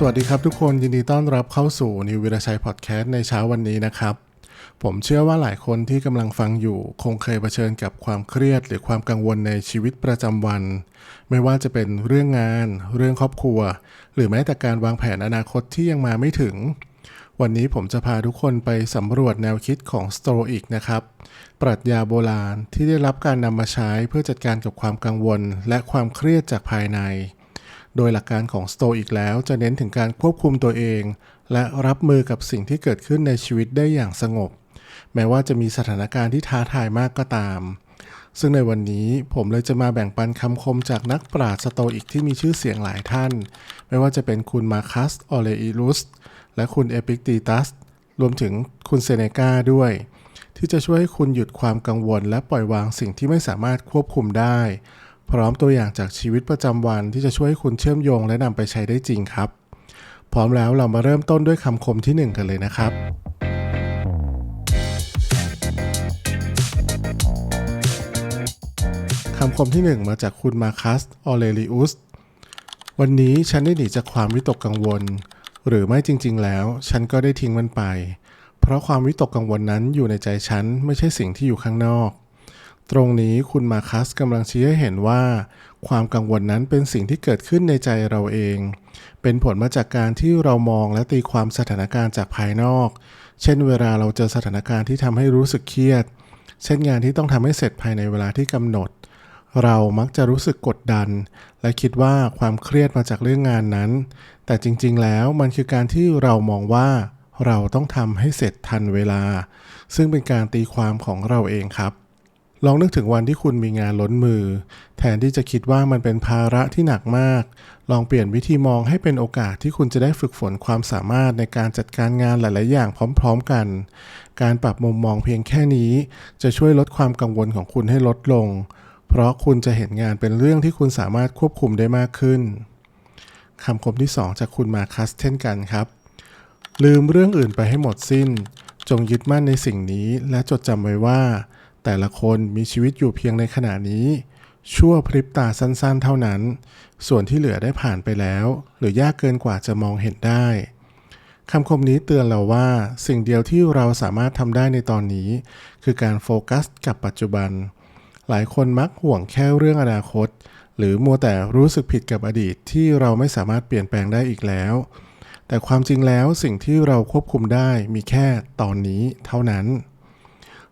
สวัสดีครับทุกคนยินดีต้อนรับเข้าสู่นิววิรชัยพอดแคสต์ในเช้าวันนี้นะครับ ผมเชื่อว่าหลายคนที่กำลังฟังอยู่ คงเคยเผชิญกับความเครียด หรือความกังวลในชีวิตประจำวัน ไม่ว่าจะเป็นเรื่องงาน เรื่องครอบครัว หรือแม้แต่การวางแผนอนาคตที่ยังมาไม่ถึง วันนี้ผมจะพาทุกคนไปสำรวจแนวคิดของสโตอิกนะครับปรัชญาโบราณที่ได้รับการนำมาใช้เพื่อจัดการกับความกังวล และความเครียดจากภายใน โดยหลักการของสโตอิกแล้วจะเน้นถึงการควบคุมตัวเอง และรับมือกับสิ่งที่เกิดขึ้นในชีวิตได้อย่างสงบ แม้ว่าจะมีสถานการณ์ที่ท้าทายมากก็ตาม ซึ่งในวันนี้ผมเลยจะมาแบ่งปันคำคมจากนักปราชญ์สโตอิกที่มีชื่อเสียงหลายท่าน ไม่ว่าจะเป็นคุณมาคัสออเลอิลุสและคุณเอปิกตีตัสรวมถึงคุณเซเนกาด้วยที่จะช่วยให้คุณหยุดความกังวลและปล่อยวางสิ่งที่ไม่สามารถควบคุมได้ พร้อมตัวอย่างจากชีวิตประจำวันที่จะช่วยให้คุณเชื่อมโยงและนำไปใช้ได้จริงครับ พร้อมแล้วเรามาเริ่มต้นด้วยคำคมที่หนึ่งกันเลยนะครับ คำคมที่หนึ่งมาจากคุณมาคัส ออเรลิอุส วันนี้ฉันได้หนีจากความวิตกกังวล หรือไม่จริง ๆ แล้ว ฉันก็ได้ทิ้งมันไป เพราะความวิตกกังวลนั้นอยู่ในใจฉันไม่ใช่สิ่งที่อยู่ข้างนอก ตรงนี้คุณมาคัสกำลังชี้ให้เห็นว่า ความกังวลนั้นเป็นสิ่งที่เกิดขึ้นในใจเราเอง เป็นผลมาจากการที่เรามองและตีความสถานการณ์จากภายนอก เช่นเวลาเราเจอสถานการณ์ที่ทำให้รู้สึกเครียด เช่นงานที่ต้องทำให้เสร็จภายในเวลาที่กำหนด เรามักจะรู้สึกกดดัน และคิดว่าความเครียดมาจากเรื่องงานนั้น แต่จริง ๆ แล้วมันคือการที่เรามองว่า เราต้องทำให้เสร็จทันเวลา ซึ่งเป็นการตีความของเราเองครับ ลองนึกถึงวันที่คุณมีงานล้นมือ แทนที่จะคิดว่ามันเป็นภาระที่หนักมาก ลองเปลี่ยนวิธีมองให้เป็นโอกาสที่คุณจะได้ฝึกฝนความสามารถในการจัดการงานหลาย ๆ อย่างพร้อม ๆ กัน การปรับมุมมองเพียงแค่นี้ จะช่วยลดความกังวลของคุณให้ลดลง เพราะคุณจะเห็นงานเป็นเรื่องที่คุณสามารถควบคุมได้มากขึ้นคำคมที่ 2 จากคุณมาคัสเช่นกันครับ ลืมเรื่องอื่นไปให้หมดสิ้น จงยึดมั่นในสิ่งนี้และจดจำไว้ว่า แต่ละคนมีชีวิตอยู่เพียงในขณะนี้ ชั่วพริบตาสั้นๆ เท่านั้น ส่วนที่เหลือได้ผ่านไปแล้ว หรือยากเกินกว่าจะมองเห็นได้คำคมนี้เตือนเราว่า สิ่งเดียวที่เราสามารถทำได้ในตอนนี้ คือการโฟกัสกับปัจจุบัน หลายคนมักห่วงแค่เรื่องอนาคต หรือมัวแต่รู้สึกผิดกับอดีตที่เราไม่สามารถเปลี่ยนแปลงได้อีกแล้ว แต่ความจริงแล้วสิ่งที่เราควบคุมได้มีแค่ตอนนี้เท่านั้น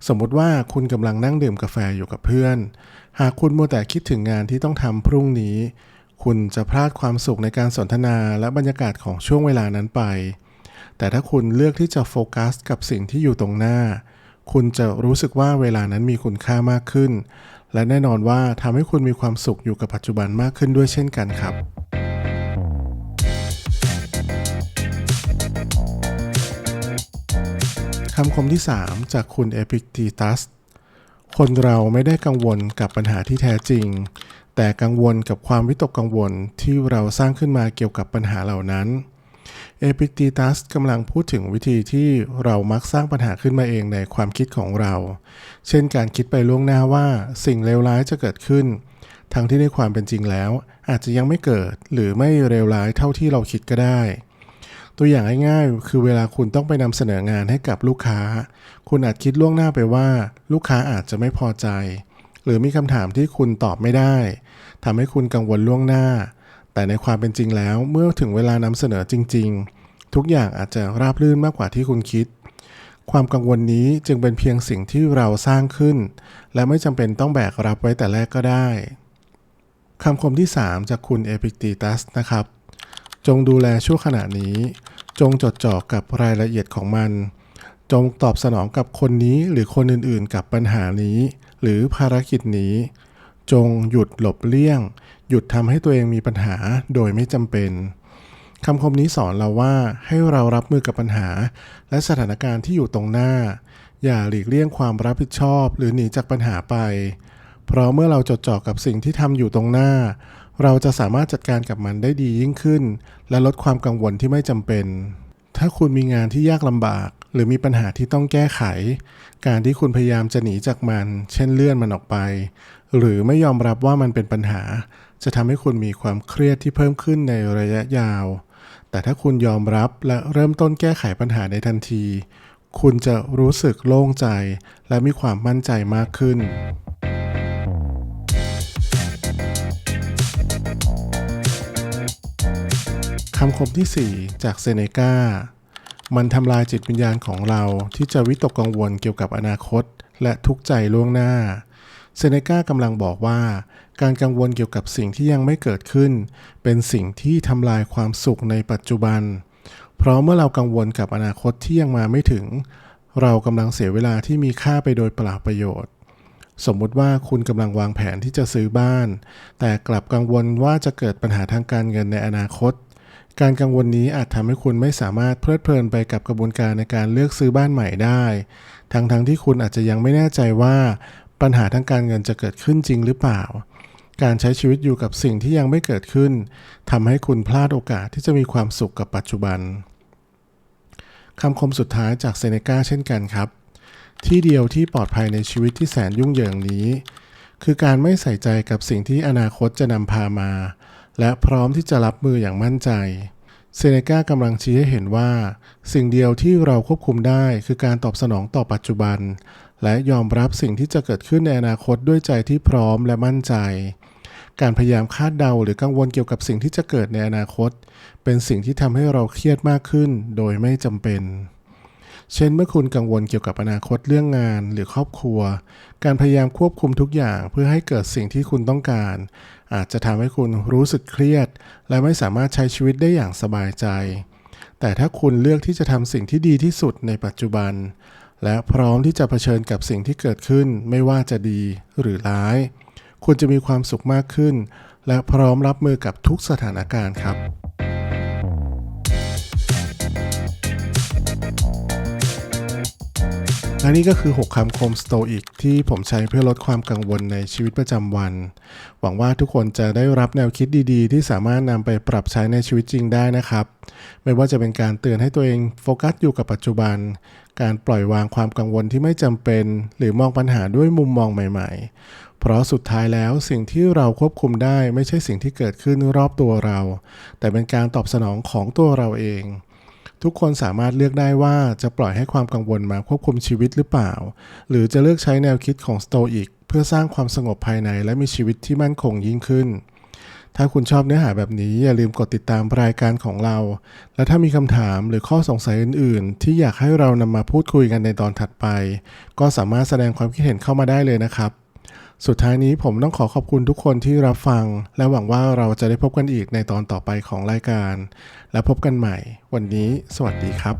สมมติว่าคุณกำลังนั่งดื่มกาแฟอยู่กับเพื่อน หากคุณมัวแต่คิดถึงงานที่ต้องทำพรุ่งนี้ คุณจะพลาดความสุขในการสนทนาและบรรยากาศของช่วงเวลานั้นไป แต่ถ้าคุณเลือกที่จะโฟกัสกับสิ่งที่อยู่ตรงหน้า คุณจะรู้สึกว่าเวลานั้นมีคุณค่ามากขึ้น และแน่นอนว่าทำให้คุณมีความสุขอยู่กับปัจจุบันมากขึ้นด้วยเช่นกันครับ คำคมที่ 3 จากคุณเอพิกตีตัส คนเราไม่ได้กังวลกับปัญหาที่แท้จริง แต่กังวลกับความวิตกกังวลที่เราสร้างขึ้นมาเกี่ยวกับปัญหาเหล่านั้นเอพิกตีตัสกำลังพูดถึงวิธีที่เรามักสร้างปัญหาขึ้นมาเองในความคิดของเรา เช่นการคิดไปล่วงหน้าว่าสิ่งเลวร้ายจะเกิดขึ้น ทั้งที่ในความเป็นจริงแล้ว อาจจะยังไม่เกิดหรือไม่เลวร้ายเท่าที่เราคิดก็ได้ ตัวอย่างง่ายๆ คือเวลาคุณต้องไปนำเสนองานให้กับลูกค้า คุณอาจคิดล่วงหน้าไปว่า ลูกค้าอาจจะไม่พอใจ หรือมีคำถามที่คุณตอบไม่ได้ทำให้คุณกังวลล่วงหน้า แต่ในความเป็นจริงแล้วเมื่อถึงเวลานำเสนอจริง ๆ ทุกอย่างอาจจะราบรื่นมากกว่าที่คุณคิด ความกังวลนี้จึงเป็นเพียงสิ่งที่เราสร้างขึ้น และไม่จำเป็นต้องแบกรับไว้แต่แรกก็ได้คำคมที่ 3 จากคุณเอพิกตีตัสนะครับ จงดูแลชั่วขณะนี้ จงจดจ่อกับรายละเอียดของมัน จงตอบสนองกับคนนี้หรือคนอื่นๆ กับปัญหานี้ หรือภารกิจนี้ จงหยุดหลบเลี่ยง หยุดทำให้ตัวเองมีปัญหาโดยไม่จำเป็นคำคมนี้สอนเราว่าให้เรารับมือกับปัญหา และสถานการณ์ที่อยู่ตรงหน้า อย่าหลีกเลี่ยงความรับผิดชอบหรือหนีจากปัญหาไป เพราะเมื่อเราจดจ่อกับสิ่งที่ทำอยู่ตรงหน้า เราจะสามารถจัดการกับมันได้ดียิ่งขึ้น และลดความกังวลที่ไม่จำเป็น ถ้าคุณมีงานที่ยากลำบาก หรือมีปัญหาที่ต้องแก้ไข การที่คุณพยายามจะหนีจากมัน เช่นเลื่อนมันออกไป หรือไม่ยอมรับว่ามันเป็นปัญหา จะทำให้คุณมีความเครียดที่เพิ่มขึ้นในระยะยาว แต่ถ้าคุณยอมรับและเริ่มต้นแก้ไขปัญหาในทันที คุณจะรู้สึกโล่งใจ และมีความมั่นใจมากขึ้น คำคมที่ 4 จากเซเนกา มันทำลายจิตวิญญาณของเราที่จะวิตกกังวลเกี่ยวกับอนาคต และทุกข์ใจล่วงหน้า เซเนกากำลังบอกว่า การกังวลเกี่ยวกับสิ่งที่ยังไม่เกิดขึ้น เป็นสิ่งที่ทำลายความสุขในปัจจุบัน เพราะเมื่อเรากังวลกับอนาคตที่ยังมาไม่ถึง เรากำลังเสียเวลาที่มีค่าไปโดยเปล่าประโยชน์สมมุติว่าคุณกำลังวางแผนที่จะซื้อบ้าน แต่กลับกังวลว่าจะเกิดปัญหาทางการเงินในอนาคต การกังวลนี้อาจทำให้คุณไม่สามารถเพลิดเพลินไปกับกระบวนการในการเลือกซื้อบ้านใหม่ได้ ทั้งๆทที่คุณอาจจะยังไม่แน่ใจว่าปัญหาทางการเงินจะเกิดขึ้นจริงหรือเปล่า การใช้ชีวิตอยู่กับสิ่งที่ยังไม่เกิดขึ้นทำให้คุณพลาดโอกาสที่จะมีความสุขกับปัจจุบันคำคมสุดท้ายจากเซเนกาเช่นกันครับ ที่เดียวที่ปลอดภัยในชีวิตที่แสนยุ่งเหยิงนี้ คือการไม่ใส่ใจกับสิ่งที่อนาคตจะนำพามา และพร้อมที่จะรับมืออย่างมั่นใจ เซเนกากำลังชี้ให้เห็นว่า สิ่งเดียวที่เราควบคุมได้คือการตอบสนองต่อปัจจุบัน และยอมรับสิ่งที่จะเกิดขึ้นในอนาคตด้วยใจที่พร้อมและมั่นใจ การพยายามคาดเดาหรือกังวลเกี่ยวกับสิ่งที่จะเกิดในอนาคต เป็นสิ่งที่ทำให้เราเครียดมากขึ้น โดยไม่จำเป็น เช่นเมื่อคุณกังวลเกี่ยวกับอนาคตเรื่องงานหรือครอบครัว การพยายามควบคุมทุกอย่างเพื่อให้เกิดสิ่งที่คุณต้องการ อาจจะทำให้คุณรู้สึกเครียด และไม่สามารถใช้ชีวิตได้อย่างสบายใจ แต่ถ้าคุณเลือกที่จะทำสิ่งที่ดีที่สุดในปัจจุบัน และพร้อมที่จะเผชิญกับสิ่งที่เกิดขึ้น ไม่ว่าจะดีหรือร้าย คุณจะมีความสุขมากขึ้น และพร้อมรับมือกับทุกสถานการณ์ครับ และนี่ก็คือ 6 คำคมสโตอิกที่ผมใช้เพื่อลดความกังวลในชีวิตประจำวัน หวังว่าทุกคนจะได้รับแนวคิดดีๆ ที่สามารถนำไปปรับใช้ในชีวิตจริงได้นะครับ ไม่ว่าจะเป็นการเตือนให้ตัวเองโฟกัสอยู่กับปัจจุบัน การปล่อยวางความกังวลที่ไม่จำเป็น หรือมองปัญหาด้วยมุมมองใหม่ ๆ เพราะสุดท้ายแล้วสิ่งที่เราควบคุมได้ไม่ใช่สิ่งที่เกิดขึ้นรอบตัวเรา แต่เป็นการตอบสนองของตัวเราเอง ทุกคนสามารถเลือกได้ว่าจะปล่อยให้ความกังวลมาควบคุมชีวิตหรือเปล่า หรือจะเลือกใช้แนวคิดของสโตอิกเพื่อสร้างความสงบภายในและมีชีวิตที่มั่นคงยิ่งขึ้น ถ้าคุณชอบเนื้อหาแบบนี้อย่าลืมกดติดตามรายการของเรา และถ้ามีคำถามหรือข้อสงสัยอื่น ๆ ที่อยากให้เรานำมาพูดคุยกันในตอนถัดไป ก็สามารถแสดงความคิดเห็นเข้ามาได้เลยนะครับ สุดท้ายนี้ผมต้องขอขอบคุณทุกคนที่รับฟัง และหวังว่าเราจะได้พบกันอีกในตอนต่อไปของรายการ และพบกันใหม่ วันนี้ สวัสดีครับ